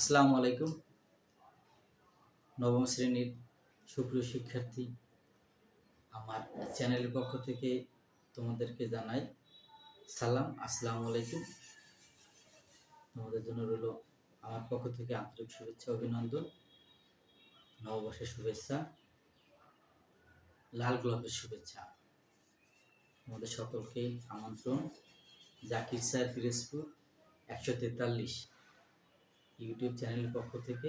আসসালামু আলাইকুম। নবম শ্রেণির সুপ্রিয় শিক্ষার্থী, আমার চ্যানেলের পক্ষ থেকে তোমাদেরকে জানাই সালাম, আসসালামু আলাইকুম। তোমাদের জন্য রইল আমার পক্ষ থেকে আন্তরিক শুভেচ্ছা, অভিনন্দন, নববর্ষের শুভেচ্ছা, লাল গোলাপের শুভেচ্ছা। তোমাদের সকলকে আমন্ত্রণ, জাকির স্যার পিরোজপুর, একশো তেতাল্লিশ। ইউটিউব চ্যানেলের পক্ষ থেকে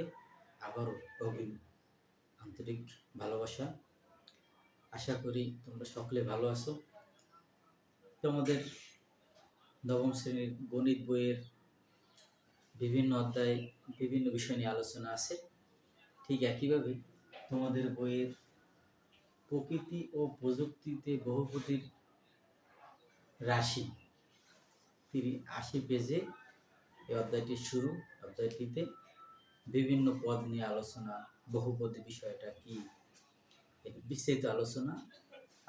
আবারও অগ্রিম আন্তরিক ভালোবাসা। আশা করি তোমরা সকলে ভালো আছো। তোমাদের নবম শ্রেণির গণিত বইয়ের বিভিন্ন অধ্যায়ে, বিভিন্ন বিষয় নিয়ে আলোচনা আছে। ঠিক একইভাবে তোমাদের বইয়ের প্রকৃতি ও প্রযুক্তিতে বহুপতির রাশি তিনি আশি পেজে এই অধ্যায়টি শুরু। অধ্যায়টিতে বিভিন্ন পদ নিয়ে আলোচনা, বহুপদী বিষয়টা কি? এর বিস্তারিত আলোচনা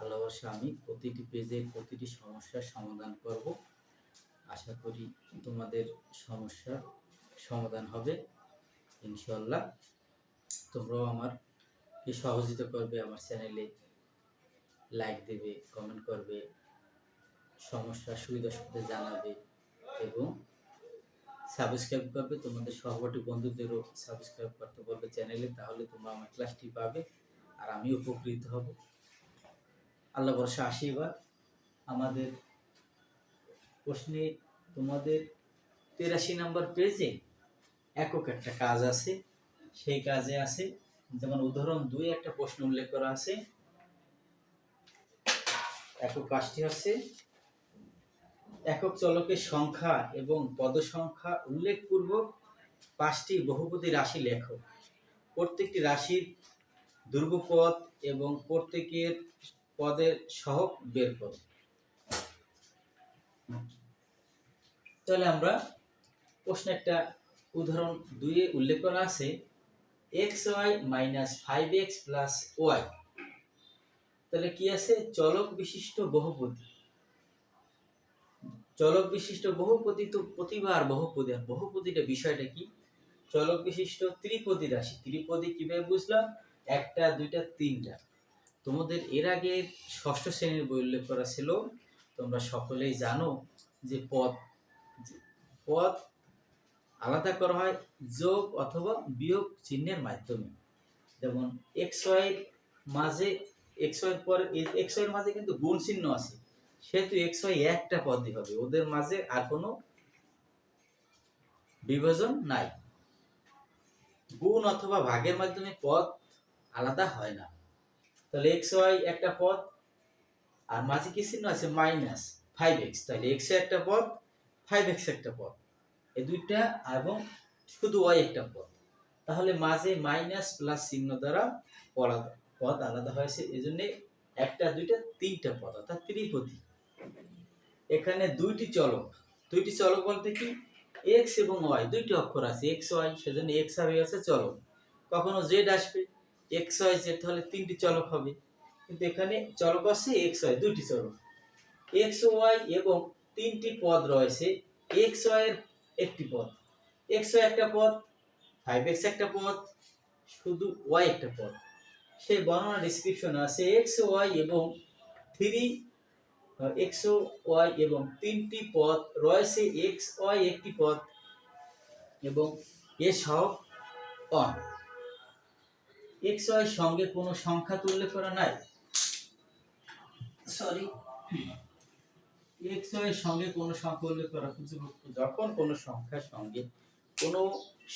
আল্লাহ আমি প্রতিটি পেজে প্রতিটি সমস্যার সমাধান করব। আশা করি তোমাদের সমস্যার সমাধান হবে ইনশাল্লাহ তোমরাও আমার কে সহযোগিতা করবে, আমার চ্যানেলে লাইক দেবে, কমেন্ট করবে সমস্যা সুবিধা সুবিধা জানাবে এবং সাবস্ক্রাইব করবে, তোমাদের সহপাঠী বন্ধুদেরও সাবস্ক্রাইব করতে বলবে চ্যানেলে তাহলে তোমরা আমার ক্লাসটি পাবে আর আমি উপকৃত হব। আল্লাহ ভরসা, আশীর্বাদ। আমাদের প্রশ্নে তোমাদের তেরাশি নম্বর পেজে একক একটা কাজ আছে। সেই কাজে আছে, যেমন উদাহরণ দুই, একটা প্রশ্ন উল্লেখ করা আছে। একক কাজটি হচ্ছে একক চলকের সংখ্যা এবং পদ সংখ্যা উল্লেখপূর্বক পাঁচটি বহুপদী রাশি লেখো প্রত্যেকটি রাশির দুর্গপদ এবং প্রত্যেকের পদের সহগ বের করো তাহলে আমরা প্রশ্ন একটা উদাহরণ দুইয়ে উল্লেখ করা আছে। X Y minus five X plus Y. তাহলে কি আছে? চলক বিশিষ্ট বহুপদী। চলক বিশিষ্ট বহুপদী তো প্রতিবার বহুপদী আর বহুপদীটা বিষয়টা কি? চলক বিশিষ্ট ত্রিপদী রাশি। ত্রিপদী কীভাবে বুঝলাম? একটা, দুইটা, তিনটা। তোমাদের এর আগে ষষ্ঠ শ্রেণির বই উল্লেখ করা ছিল। তোমরা সকলেই জানো যে পদ পদ আলাদা করা হয় যোগ অথবা বিয়োগ চিহ্নের মাধ্যমে। যেমন, এক্স মাঝে, এক্স পরে, এক্স মাঝে কিন্তু গুণ চিহ্ন আছে। সেহেতু এক্স ওয়াই একটা পদই হবে। ওদের মাঝে আর কোনো বিভাজন নাই। গুণ অথবা ভাগের মাধ্যমে পদ আলাদা হয় না। তাহলে এক্স ওয়াই একটা পদ, আর মাঝে কি চিহ্ন আছে? মাইনাস ফাইভ এক্স তাহলে এক্স একটা পদ ফাইভ এক্স একটা পদ। এই দুইটা, এবং শুধু ওয়াই একটা পদ। তাহলে মাঝে মাইনাস প্লাস চিহ্ন দ্বারা পদ পদ আলাদা হয়েছে। এই জন্যে একটা, দুইটা, তিনটা পদ, অর্থাৎ ত্রিপদী। এখানে দুইটি চলক। দুইটি চলক বলতে কি? এক্স এবং ওয়াই দুইটি অক্ষর আছে এক্স ওয়াই সেজন্য এক্স আর আছে চলক। কখনো জেড আসবে এক্স ওয়াই জেড তাহলে তিনটি চলক হবে। কিন্তু এখানে চলক আছে এক্স ওয়াই দুইটি চলক। এক্স ওয়াই এবং তিনটি পদ রয়েছে এক্স ওয়াই এর একটি পদ। এক্স ওয়াই একটা পদ ফাইভ এক্স একটা পদ, শুধু ওয়াই একটা পদ। সেই বর্ণনা ডিসক্রিপশন আছে এক্স ওয়াই এবং থ্রি এক্স ওয়াই এবং তিনটি পদ রয়েছে এক্স ওয়াই একটি পদ এবং এ সহ অন। এক্স ওয়াই সঙ্গে কোনো সংখ্যা উল্লেখ করা নাই? সরি এক্স ওয়াই সঙ্গে কোনো সংখ্যা উল্লেখ করা যখন কোনো সংখ্যার সঙ্গে কোনো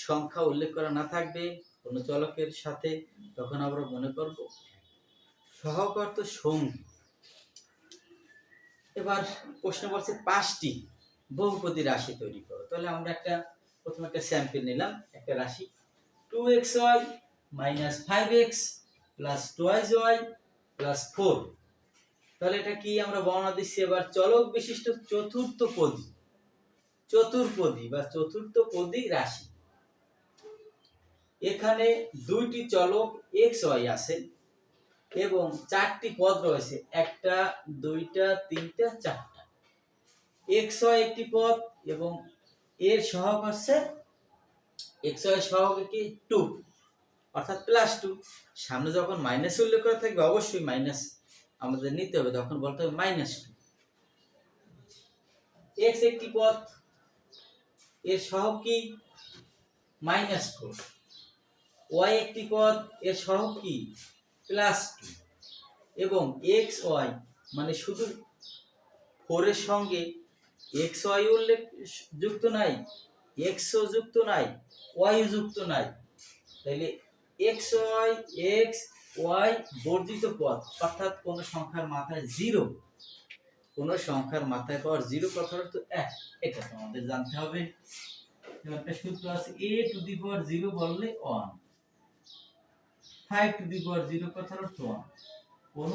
সংখ্যা উল্লেখ করা না থাকবে কোনো চলকের সাথে তখন আমরা মনে করব সহক অর্থ সঙ্গী। এবার প্রশ্ন বলছে পাঁচটি বহুপদী রাশি তৈরি করো। তাহলে আমরা একটা, প্রথমে একটা স্যাম্পল নিলাম, একটা রাশি। Two X Y minus five X plus twice Y plus four তাহলে এটা কি আমরা বর্ণনা দিচ্ছি? এবার চলক বিশিষ্ট চতুর্থ পদী। চতুর্পদী বা চতুর্থ পদী রাশি। এখানে দুইটি চলক এক্স ওয়াই আছে। এবং চারটি পদ রয়েছে, একটা, দুইটা, তিনটা, চারটা। এক্স ওয়াই একটি পদ এবং এর সহগ হচ্ছে এক্স ওয়াই সহগ কি টু অর্থাৎ প্লাস টু সামনে যখন মাইনাস উল্লেখ করা থাকবে, অবশ্যই মাইনাস আমাদের নিতে হবে, তখন বলতে হবে মাইনাস টু এক্স একটি পথ এর সহগ কি? মাইনাস ফোর ওয়াই একটি পদ, এর সহগ কি? প্লাস টু এবং এক্স ওয়াই মানে শুধু ফোরের সঙ্গে এক্স ওয়াই উল্লেখ যুক্ত নাই এক্সও যুক্ত নাই ওয়াই যুক্ত নাই। তাইলে এক্স ওয়াই এক্স ওয়াই বর্ধিত পদ অর্থাৎ কোন সংখ্যার মাথায় জিরো। কোন সংখ্যার মাথায় পাওয়ার জিরো কথার অর্থ এক, এটা তোমাদের জানতে হবে। একটা সূত্র আছে A to the power zero বললে one five to the power zero কথার অর্থ কোন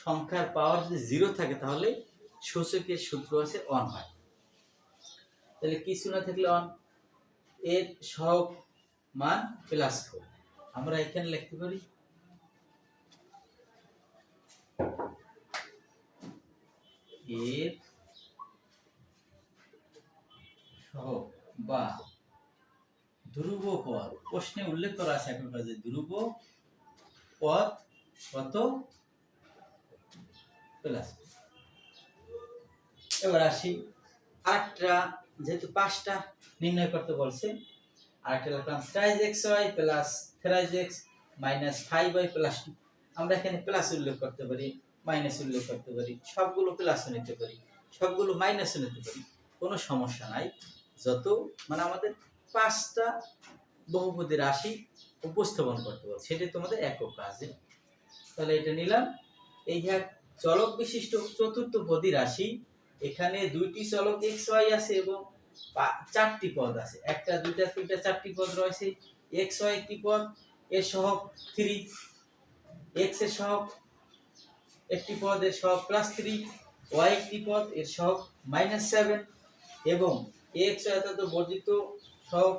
সংখ্যার পাওয়ার যদি জিরো থাকে তাহলে সূচকের সূত্র আছে ওয়ান হয়। তাহলে কিছু না থাকলে ওয়ানের সহগ মান প্লাস ফোর আমরা এখানে লিখতে পারি এর সহগ বা ধ্রুব পদ প্রশ্নে উল্লেখ করা আছে এখনকার যে ধ্রুব পদ কত? এবার আসি। আটটা যেহেতু পাঁচটা নির্ণয় করতে বলছে লিখলাম X Y plus thrice X minus five Y plus two আমরা এখানে প্লাস উল্লেখ করতে পারি মাইনাস উল্লেখ করতে পারি, সবগুলো প্লাসও নিতে পারি, সবগুলো মাইনাসও নিতে পারি। কোনো সমস্যা নাই, যত মানে আমাদের পাঁচটা বহুপদী রাশি উপস্থাপন করতে বলছে। সেটাই তোমাদের একক কাজে। তাহলে এটা নিলাম। এই এক চলক বিশিষ্ট চতুর্থ পদী রাশি, এখানে দুইটি চলক এক্স ওয়াই আছে এবং চারটি পদ আছে। একটা, দুইটা, তিনটা, চারটি পদ রয়েছে। এক্স ওয়াই একটি পদ, এর সহগ থ্রি এক্সের সহগ একটি পদ, এর সহগ প্লাস থ্রি ওয়াই একটি পদ, এর সহগ মাইনাস সেভেন এবং এক্স অর্থাৎ বর্ধিত সহগ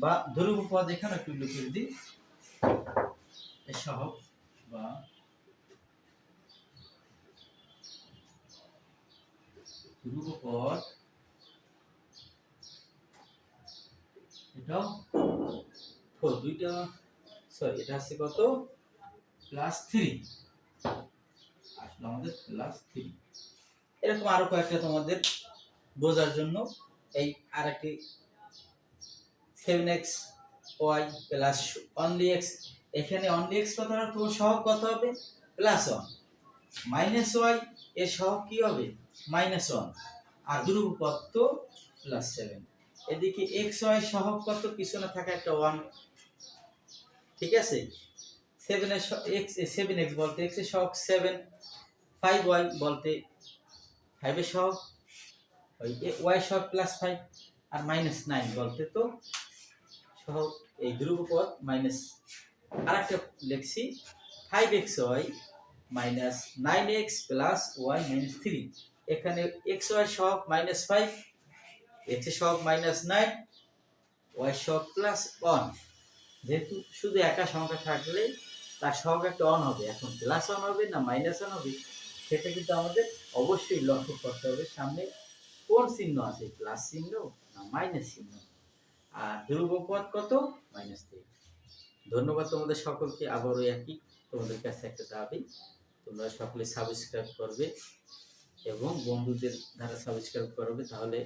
বা ধ্রুব পদ এখানে একটু উল্লেখ দিই। সহগ বা ধ্রুব পদ ফোর, দুইটা, সরি, এটা আছে কত? Plus three. আসলে আমাদের প্লাস থ্রি। এরকম আরও কয়েকটা তোমাদের বোঝার জন্য এই আরেকটি seven X Y plus only X এখানে অনলি এক্স কত হবে? তোমার সহগ কত হবে? প্লাস ওয়ান মাইনাস ওয়াই এর সহগ কি হবে? মাইনাস ওয়ান আর ধ্রুবপদ তো প্লাস সেভেন এদিকে এক্স ওয়াই সহগ কত? পিছনে থাকা একটা ওয়ান ঠিক আছে? সেভেন এক্স সেভেন এক্স বলতে এক্সের সহগ সেভেন ফাইভ ওয়াই বলতে ফাইভের সহগ, ওই ওয়াই সহগ প্লাস ফাইভ আর মাইনাস নাইন বলতে তো সহগ এই ধ্রুবপদ মাইনাস আর একটা লিখছি five X Y minus nine X plus Y minus three এখানে এক্স ওয়াই সহগ মাইনাস ফাইভ এক্স সহগ মাইনাস নাইন ওয়াই সহগ প্লাস ওয়ান যেহেতু শুধু একা সংখ্যা থাকলে তার সহগ একটা অন হবে, এখন প্লাস অন হবে না মাইনাস অন হবে, সেটা কিন্তু আমাদের অবশ্যই লক্ষ্য করতে হবে। সামনে কোন চিহ্ন আছে? প্লাস চিহ্ন না মাইনাস চিহ্ন? আর ধ্রুবপদ কত? মাইনাস থ্রি ধন্যবাদ তোমাদের সকলকে, আবারও একই তোমাদের কাছে একটা দাবি। তোমরা সকলে সাবস্ক্রাইব করবে এবং বন্ধুদের দ্বারা সাবস্ক্রাইব করবে, তাহলে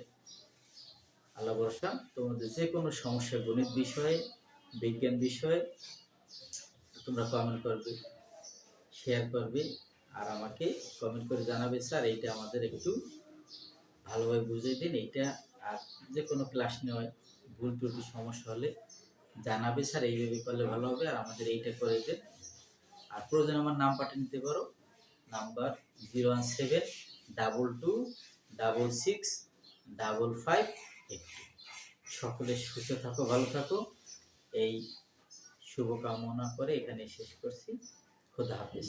আল্লাহ ভরসা, তোমাদের যে কোনো সমস্যা, গণিত বিষয়ে, বিজ্ঞান বিষয়ে তোমরা কমেন্ট করবে শেয়ার করবে, আর আমাকে কমেন্ট করে জানাবে, স্যার, এইটা আমাদের একটু ভালোভাবে বুঝিয়ে দিন, এইটা আর যে কোনো ক্লাস নেওয়ায় ভুল ত্রুটি সমস্যা হলে জানাবে, স্যার, এইভাবে করলে ভালো হবে আর আমাদের এইটা করে দেন আর প্রয়োজন আমার নাম পাঠিয়ে নিতে পারো। Number zero one seven, double two, double six, double five, eight. সকলে সুস্থ থাকো, ভালো থাকো। এই শুভকামনা করে এখানে শেষ করছি। খোদা হাফেজ।